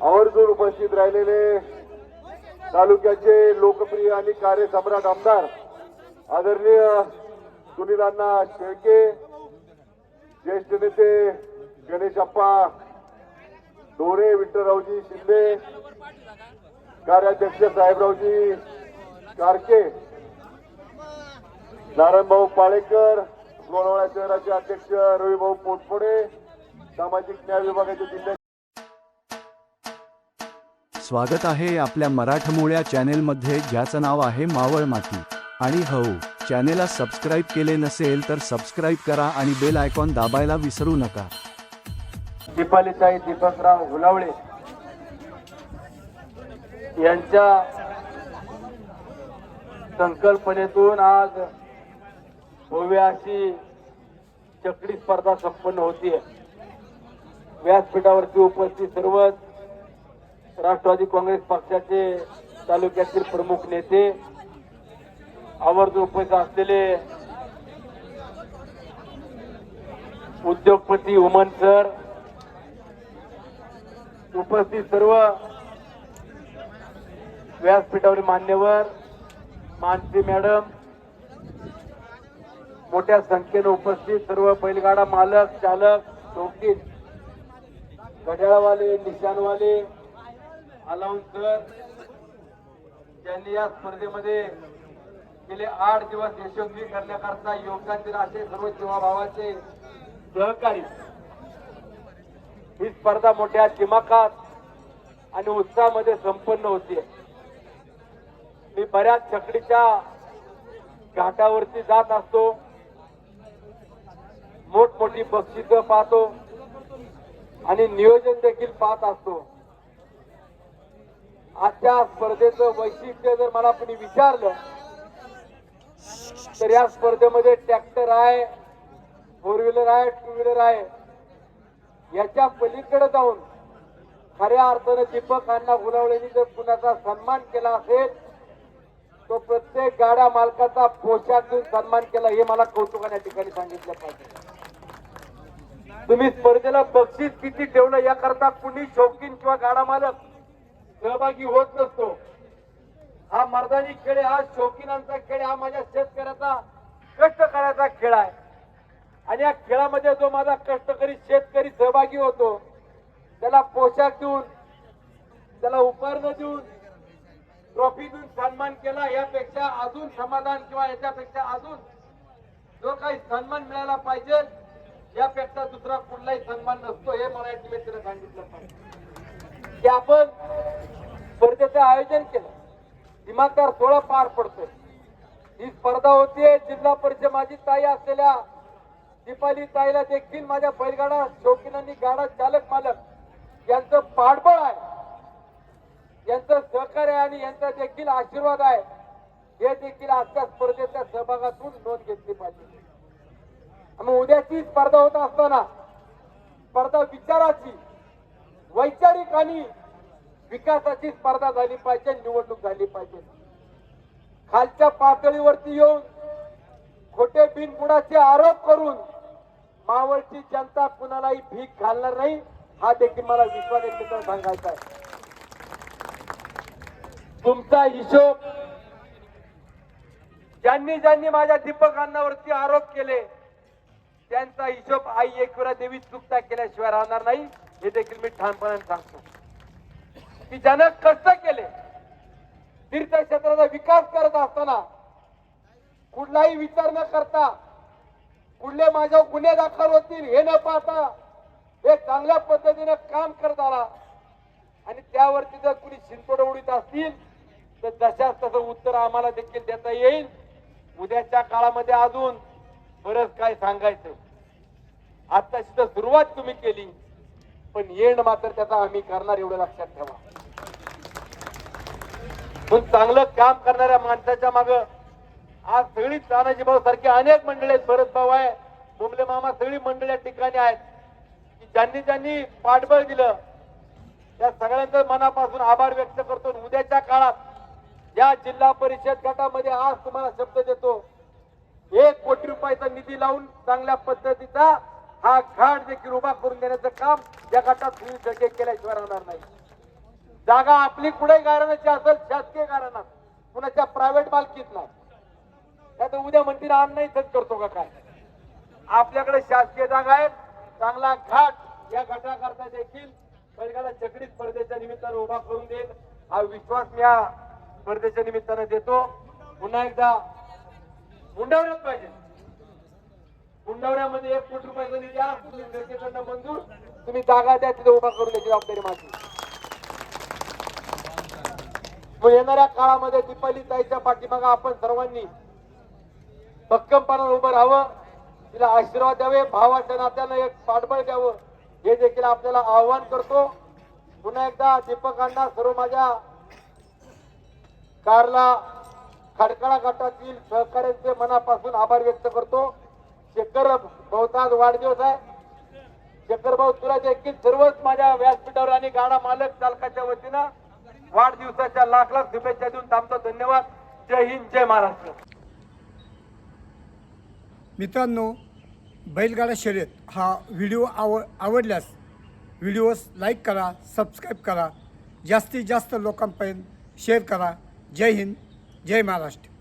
आवर्जून उपस्थित राहिलेले तालुक्याचे लोकप्रिय आणि कार्यसम्राट आमदार आदरणीय सुनीलांना शेळके ज्येष्ठ नेते गणेशप्पा डोरे विठ्ठलरावजी शिंदे कार्याध्यक्ष साहेबरावजी कारके नारायणभाऊ पाळेकर लोणावळा शहराचे अध्यक्ष रविभाऊ पोटफोडे सामाजिक न्याय विभागाचे जिल्ह्याचे स्वागत आहे आपल्या मराठमोळ्या चॅनेलमध्ये ज्याचं नाव आहे मावळ माती. आणि हो चॅनेलला सबस्क्राईब केले नसेल तर सबस्क्राईब करा आणि बेल आयकॉन दाबायला विसरू नका. दीपालीताई दीपकराव हुलावळे यांच्या संकल्पनेतून आज भव्य अशी चकडी स्पर्धा संपन्न होतीये. व्यासपीठावरती उपस्थित सर्वच राष्ट्रवादी काँग्रेस पक्षाचे तालुक्यातील प्रमुख नेते आवर्जून उपस्थित असलेले उद्योगपती उमन सर उपस्थित सर्व व्यासपीठावरील मान्यवर मानसी मॅडम मोठ्या संख्येने उपस्थित सर्व बैलगाडा मालक चालक चौकीत घड्याळवाले निशाणवाले अलाउन्सर त्यांनी या स्पर्धेमध्ये गेले आठ दिवस यशस्वी करण्याकरता योगदान दिलं असे सर्व जीवाभावाचे सहकारी. ही स्पर्धा मोठ्या दिमाखात आणि उत्साहामध्ये संपन्न होती मी बऱ्याच छकडीच्या घाटावरती जात असतो. मोठमोठी बक्षिसं पाहतो. आणि नियोजन देखील पाहत असतो. आजच्या स्पर्धेचं वैशिष्ट्य जर मला कोणी विचारलं तर या स्पर्धेमध्ये ट्रॅक्टर आहे फोर व्हीलर आहे टू व्हीलर आहे याच्या पलीकडे जाऊन खऱ्या अर्थानं दीपक अण्णा गुलावळेंनी जर कुणाचा सन्मान केला असेल तो प्रत्येक गाड्या मालकाचा पोशाख देऊन सन्मान केला हे मला कौतुकाने ठिकाणी सांगितलं पाहिजे. तुम्ही स्पर्धेला बक्षीस किती ठेवलं याकरता कुणी शौकीन किंवा गाडा मालक? सहभागी होत नसतो. हा मर्दानी खेळ हा शौकीनांचा खेळ हा माझ्या शेतकऱ्याचा कष्ट करायचा खेळ आहे. आणि या खेळामध्ये जो माझा कष्टकरी शेतकरी सहभागी होतो त्याला पोशाख देऊन त्याला उपहार देऊन ट्रॉफी देऊन सन्मान केला यापेक्षा अजून समाधान किंवा याच्यापेक्षा अजून जो काही सन्मान मिळाला पाहिजे यापेक्षा दुसरा कुठलाही सन्मान नसतो हे मला या निमित्तानं सांगितलं पाहिजे. की आपण स्पर्धेचं आयोजन केलं. दिमागदार सोहळा पार पडतोय. ही स्पर्धा होतीये जिल्हा परिषद माझी ताई असलेल्या दीपाली ताईला देखील माझ्या बैलगाडा शौकीनांनी गाडा चालक मालक यांचं पाठबळ आहे. यांचं सहकार्य आहे आणि यांचा देखील आशीर्वाद आहे. हे देखील आजच्या स्पर्धेच्या सहभागातून नोंद घेतली पाहिजे. आणि उद्याची स्पर्धा होत असताना स्पर्धा विचाराची वैचारिक आणि विकासाची स्पर्धा झाली पाहिजे निवडणूक झाली पाहिजे. खालच्या पातळीवरती येऊन खोटे बिनबुडाचे आरोप करून मावळची जनता कुणालाही भीक घालणार नाही हा देखील मला विश्वास एकत्र सांगायचा आहे. तुमचा हिशोब ज्यांनी ज्यांनी माझ्या दीपक आरोप केले त्यांचा हिशोब आई एकविरा देवी चुकता केल्याशिवाय राहणार नाही हे देखील मी ठामपणाने सांगतो. की ज्यानं कष्ट केले तीर्थक्षेत्राचा विकास करत असताना कुठलाही विचार न करता कुठले माझ्यावर गुन्हे दाखल होतील हे न पाहता हे चांगल्या पद्धतीने काम करत आला. आणि त्यावरती जर कुणी शिंतोड उडीत असतील तर जशाच तसं उत्तर आम्हाला देखील देता येईल. उद्याच्या काळामध्ये अजून बरंच काय सांगायचं. आताची तर सुरुवात तुम्ही केली पण येण मात्र त्याचा आम्ही करणार एवढं लक्षात ठेवा. पण चांगलं काम करणाऱ्या माणसाच्या माग आज सगळी तानाजी भाऊ सारखी अनेक मंडळी आहेत भरत भाऊ आहे बुमले मामा सगळी मंडळी या ठिकाणी आहेत. की ज्यांनी ज्यांनी पाठबळ दिलं त्या सगळ्यांचं मनापासून आभार व्यक्त करतो. आणि उद्याच्या काळात या जिल्हा परिषद गटामध्ये आज तुम्हाला शब्द देतो. एक कोटी रुपयाचा निधी लावून चांगल्या पद्धतीचा हा घाट देखील उभा करून देण्याचं काम या गटात तुम्ही शेळके केल्याशिवाय राहणार नाही. जागा आपली कुठे गारणाची असेल शासकीय गारणात कुणाच्या प्रायव्हेट मालकीत नाही. तर उद्या म्हणतील अन्न इथंच करतो का काय? आपल्याकडे शासकीय जागा आहेत चांगला घाट या घाटाकरता देखील बैलगाडा चकडी स्पर्धेच्या निमित्तानं उभा करून देईल. हा विश्वास मी या स्पर्धेच्या निमित्तानं देतो. पुन्हा एकदा मुंडवण्यात पाहिजे. मुंडवण्यामध्ये एक कोटी रुपयाचा निधी आहे, तुम्ही मंजूर. तुम्ही जागा द्या तिथे उभा करून द्यायची जबाबदारी माझी येणाऱ्या काळामध्ये दीपाली ताईच्या पाठीमागा आपण सर्वांनी भक्कमपणा उभं राहावं. तिला आशीर्वाद द्यावे भावाच्या नात्यानं एक पाठबळ द्यावं. हे देखील आपल्याला आव्हान करतो. पुन्हा एकदा दीपकांना सर्व माझ्या कारला खडकाळा गटातील सहकार्यांचे मनापासून आभार व्यक्त करतो. शेखर भाऊचा वाढदिवस आहे. शेखर भाऊ तुला देखील सर्वच माझ्या व्यासपीठावर आणि गाडा मालक चालकाच्या वतीनं वाढदिवसाच्या लाख लाख शुभेच्छा देऊन थांबतो. धन्यवाद. जय हिंद जय महाराष्ट्र. मित्रांनो बैलगाडा शर्यत हा व्हिडिओ आव आवडल्यास व्हिडिओस लाईक करा सबस्क्राईब करा. जास्तीत जास्त लोकांपर्यंत शेअर करा. जय हिंद जय महाराष्ट्र.